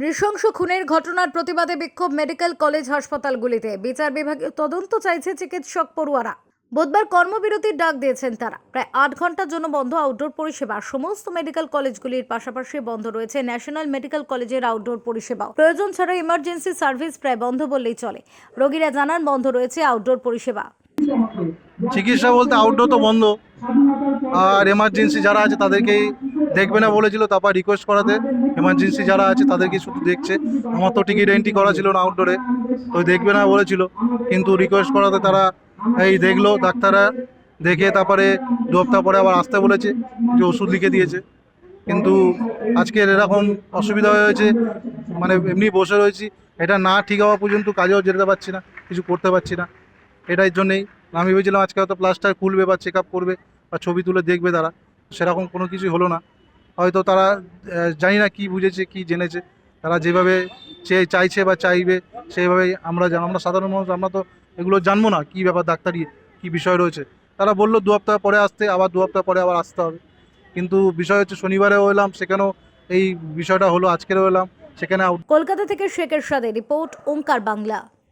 নৃশংস খুনের ঘটনার প্রতিবাদে বিক্ষোভ মেডিকেল কলেজ হাসপাতালগুলিতে। বিচার বিভাগীয় তদন্ত চাইছে চিকিৎসক পড়ুয়ারা। বুধবার কর্মবিরতির ডাক দিয়েছেন তারা। প্রায় আট ঘণ্টার জন্য বন্ধ আউটডোর পরিষেবা। সমস্ত মেডিকেল কলেজগুলির পাশাপাশি বন্ধ রয়েছে ন্যাশনাল মেডিকেল কলেজের আউটডোর পরিষেবাও। প্রয়োজন ছাড়া ইমার্জেন্সি সার্ভিস প্রায় বন্ধ বললেই চলে। রোগীরা জানান, বন্ধ রয়েছে আউটডোর পরিষেবা। চিকিৎসা বলতে আউটডোর তো বন্ধ। আর এমার্জেন্সি যারা আছে তাদেরকেই দেখবে না বলেছিল, তারপর রিকোয়েস্ট করাতে। এমার্জেন্সি যারা আছে, তাদেরকে শুধু দেখছে। আমার তো টিকিট এন্ট্রি করা ছিল না আউটডোরে তো দেখবে না বলেছিল। কিন্তু রিকোয়েস্ট করাতে তারা এই দেখল, ডাক্তাররা দেখে তারপরে দু সপ্তাহ পরে আবার আসতে বলেছে যে ওষুধ লিখে দিয়েছে। কিন্তু আজকের এরকম অসুবিধা হয়েছে মানে এমনি বসে রয়েছি। এটা না ঠিক হওয়া পর্যন্ত কাজেও যেতে পারছি না, কিছু করতে পারছি না। এটাই জন্যেই আমি ভেবেছিলাম আজকে হয়তো প্লাস্টার খুলবে বা চেক আপ করবে বা ছবি তুলে দেখবে তারা। সেরকম কোনো কিছুই হলো না। হয়তো তারা জানি না কি বুঝেছে, কি জেনেছে। তারা যেভাবে চেয়ে চাইছে বা চাইবে, সেইভাবেই আমরা জান- আমরা সাধারণ মানুষ, আমরা তো এগুলো জানব না, কি ব্যাপার ডাক্তারি, কি বিষয় রয়েছে। তারা বলল, দু সপ্তাহ পরে আসতে, আবার দু সপ্তাহ পরে আবার আসতে হবে। কিন্তু বিষয় হচ্ছে, শনিবারেও এলাম, সেখানেও এই বিষয়টা হলো, আজকেরও এলাম, সেখানে কলকাতা থেকে শেখের সাথে রিপোর্ট, ওঙ্কার বাংলা।